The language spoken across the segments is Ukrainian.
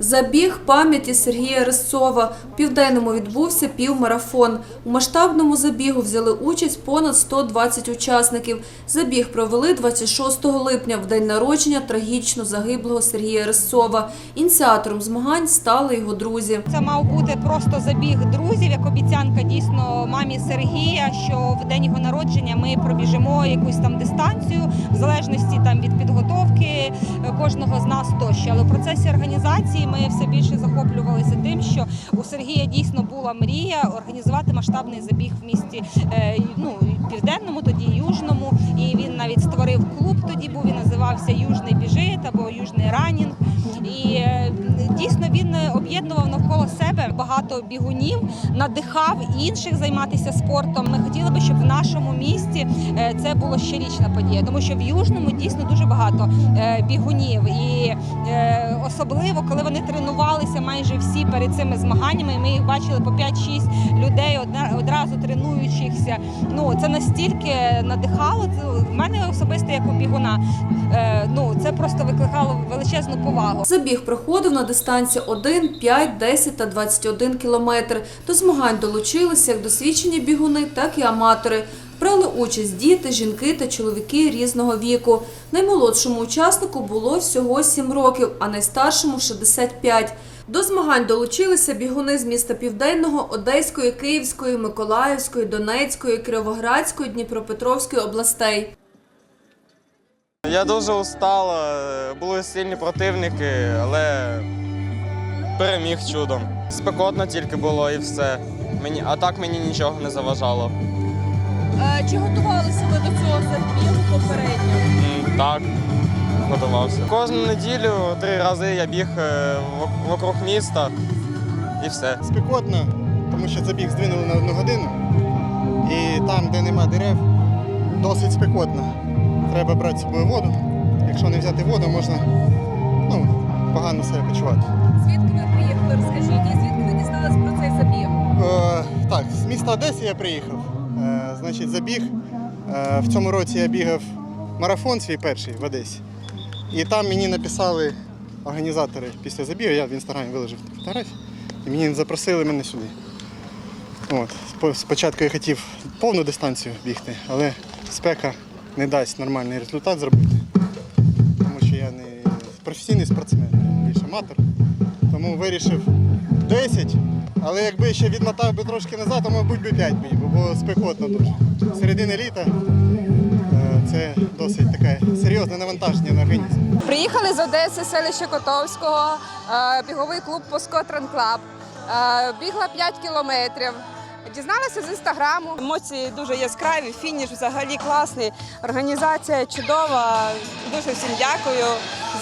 Забіг пам'яті Сергія Рисцова. У південному відбувся півмарафон. У масштабному забігу взяли участь понад 120 учасників. Забіг провели 26 липня, в день народження трагічно загиблого Сергія Рисцова. Ініціатором змагань стали його друзі. Це мав бути просто забіг друзів, як обіцянка дійсно мамі Сергія, що в день його народження ми пробіжимо якусь там дистанцію, в залежності там від підготовки е, кожного з нас тощо. Але в процесі організації ми все більше захоплювалися тим, що у Сергія дійсно була мрія організувати масштабний забіг в місті е, ну, багато бігунів, надихав інших займатися спортом. Ми хотіли би, щоб в нашому місті е, це було щорічна подія, тому що в Южному дійсно дуже багато е, бігунів, і е, особливо коли вони тренувалися майже всі перед цими змаганнями. Ми їх бачили по 5-6 людей одразу тренуючихся. Ну це настільки надихало. Це в мене особисто як у бігуна. е, Ну це просто викликало величезну повагу. Забіг проходив на дистанції 1, 5, 10 та 21 кілометр. До змагань долучилися як досвідчені бігуни, так і аматори. Брали участь діти, жінки та чоловіки різного віку. Наймолодшому учаснику було всього 7 років, а найстаршому 65. До змагань долучилися бігуни з міста Південного, Одеської, Київської, Миколаївської, Донецької, Кіровоградської, Дніпропетровської областей. Я дуже устала, були сильні противники, але переміг чудом. Спекотно тільки було і все. Мені, а так мені нічого не заважало. Чи готувалися ви до цього забігу попередньо? Так, готувався. Кожну неділю три рази я біг е, вокруг міста і все. спекотно, тому що забіг здвинули на одну годину. І там, де нема дерев, досить спекотно. Треба брати з собою воду. Якщо не взяти воду, можна ну, погано себе почувати. Звідки ви приїхали? Розкажіть, і звідки ви дізнались про цей забіг? Е, так, з міста Одеси я приїхав. Е, значить, забіг. Е, в цьому році я бігав марафон свій перший в Одесі. І там мені написали організатори після забігу, я в інстаграмі виложив фотографії, і мені запросили мене сюди. От. Спочатку я хотів повну дистанцію бігти, але спека не дасть нормальний результат зробити. Тому що я не професійний спортсмен, я більш аматор. Тому вирішив 10, але якби ще відмотав би трошки назад, то, мабуть, би 5 біг, бо було спекотно дуже. Середина літа е, це досить таке серйозне навантаження на організм. Приїхали з Одеси, селище Котовського, е, біговий клуб Поскотран Клаб. Е, Бігла 5 кілометрів. Дізналася з інстаграму. Емоції дуже яскраві, фініш взагалі класний. Організація чудова. Дуже всім дякую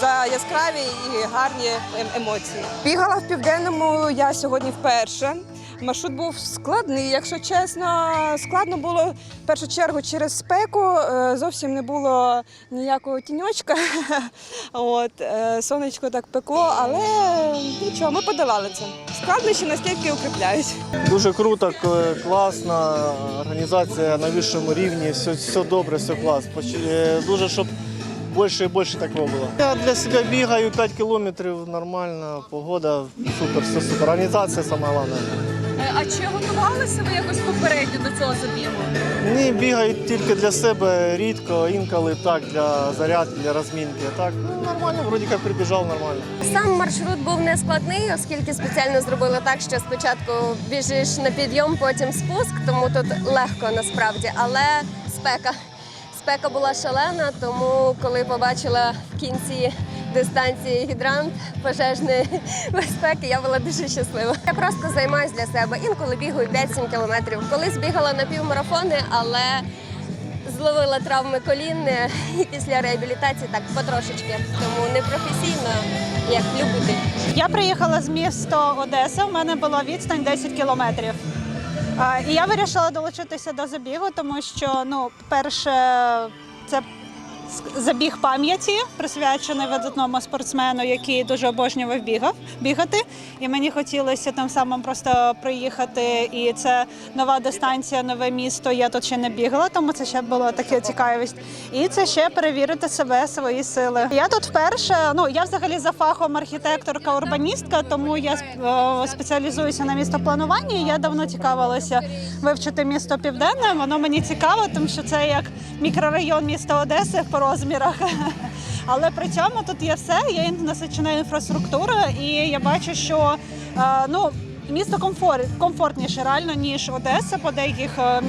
за яскраві і гарні ем- емоції. Бігала в південному я сьогодні вперше. Маршрут був складний, якщо чесно. Складно було в першу чергу через спеку. е, Зовсім не було ніякого тіньочка. От, е, сонечко так пекло, але нічого, ми подолали це. Складнощі настільки укріпляють. Дуже круто, класна організація на вищому рівні, все, все добре, все клас. Поч- е, Дуже, щоб більше і більше такого було. Я для себе бігаю 5 кілометрів, нормально, погода, супер, все супер. Організація саме головне. А чи готувалися ви якось попередньо до цього забігу? Ні, бігаю тільки для себе рідко, інколи так, для зарядки, для розмінки. Так, ну, нормально, вроді як прибіжав нормально. Сам маршрут був не складний, оскільки спеціально зробили так, що спочатку біжиш на підйом, потім спуск, тому тут легко насправді. Але спека. Спека була шалена, тому коли побачила в кінці дистанції гідрант пожежної безпеки, я була дуже щаслива. Я просто займаюся для себе. Інколи бігаю 5-7 кілометрів. Колись бігала на півмарафони, але зловила травми колін е, і після реабілітації так потрошечки. Тому не професійно, як любитель. Я приїхала з міста Одеса. У мене була відстань 10 кілометрів. І я вирішила долучитися до забігу, тому що, ну, перше, це забіг пам'яті, присвячений видатному спортсмену, який дуже обожнював бігав, бігати. І мені хотілося там самим просто приїхати. І це нова дистанція, нове місто. Я тут ще не бігала, тому це ще було таке цікавість. І це ще перевірити себе, свої сили. Я тут вперше. Ну я взагалі за фахом архітекторка, урбаністка, тому я е, спеціалізуюся на містоплануванні. Я давно цікавилася вивчити місто південне. Воно мені цікаво, тому що це як мікрорайон міста Одеси по розмірах. Але при цьому тут є все, є насичена інфраструктура, і я бачу, що е, ну. Місто комфорт, комфортніше реально ніж Одеса по деяких е,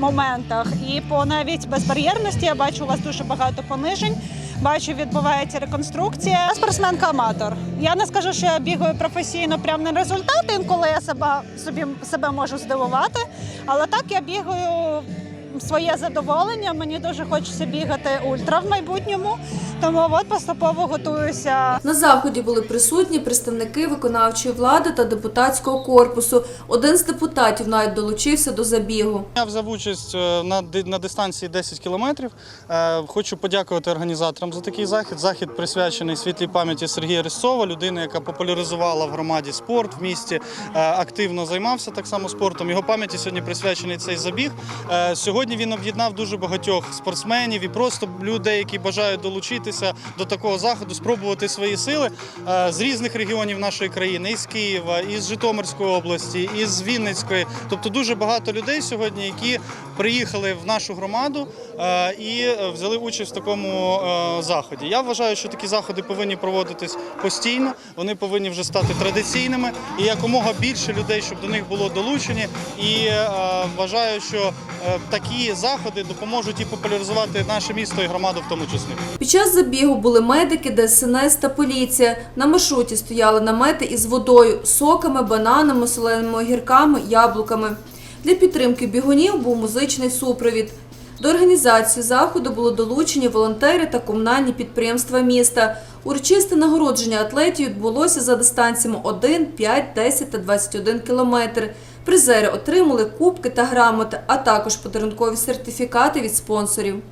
моментах. І по навіть безбар'єрності я бачу у вас дуже багато понижень. Бачу, відбувається реконструкція. Я спортсменка аматор. Я не скажу, що я бігаю професійно прямо на результат. Інколи я себе собі себе можу здивувати. Але так я бігаю своє задоволення. Мені дуже хочеться бігати ультра в майбутньому. Тому от поступово готуюся На заході були присутні представники виконавчої влади та депутатського корпусу. Один з депутатів навіть долучився до забігу. Я взяв участь е, на, ди- на дистанції 10 кілометрів. Е, Хочу подякувати організаторам за такий захід. Захід присвячений світлій пам'яті Сергія Рисцова, людини, яка популяризувала в громаді спорт в місті, е, активно займався так само спортом. Його пам'яті сьогодні присвячений цей забіг. Е, Сьогодні він об'єднав дуже багатьох спортсменів і просто людей, які бажають долучитися до такого заходу, спробувати свої сили е, з різних регіонів нашої країни, із Києва, із Житомирської області, із Вінницької. Тобто дуже багато людей сьогодні, які приїхали в нашу громаду е, і взяли участь в такому е, заході. Я вважаю, що такі заходи повинні проводитись постійно. Вони повинні вже стати традиційними і якомога більше людей, щоб до них було долучені. І вважаю, що е, такі заходи допоможуть і популяризувати наше місто і громаду в тому числі. Під час забігу були медики, ДСНС та поліція. На маршруті стояли намети із водою, соками, бананами, соленими огірками, яблуками. Для підтримки бігунів був музичний супровід. До організації заходу було долучені волонтери та комунальні підприємства міста. Урочисте нагородження атлетів відбулося за дистанціями 1, 5, 10 та 21 кілометр. Призери отримали кубки та грамоти, а також подарункові сертифікати від спонсорів.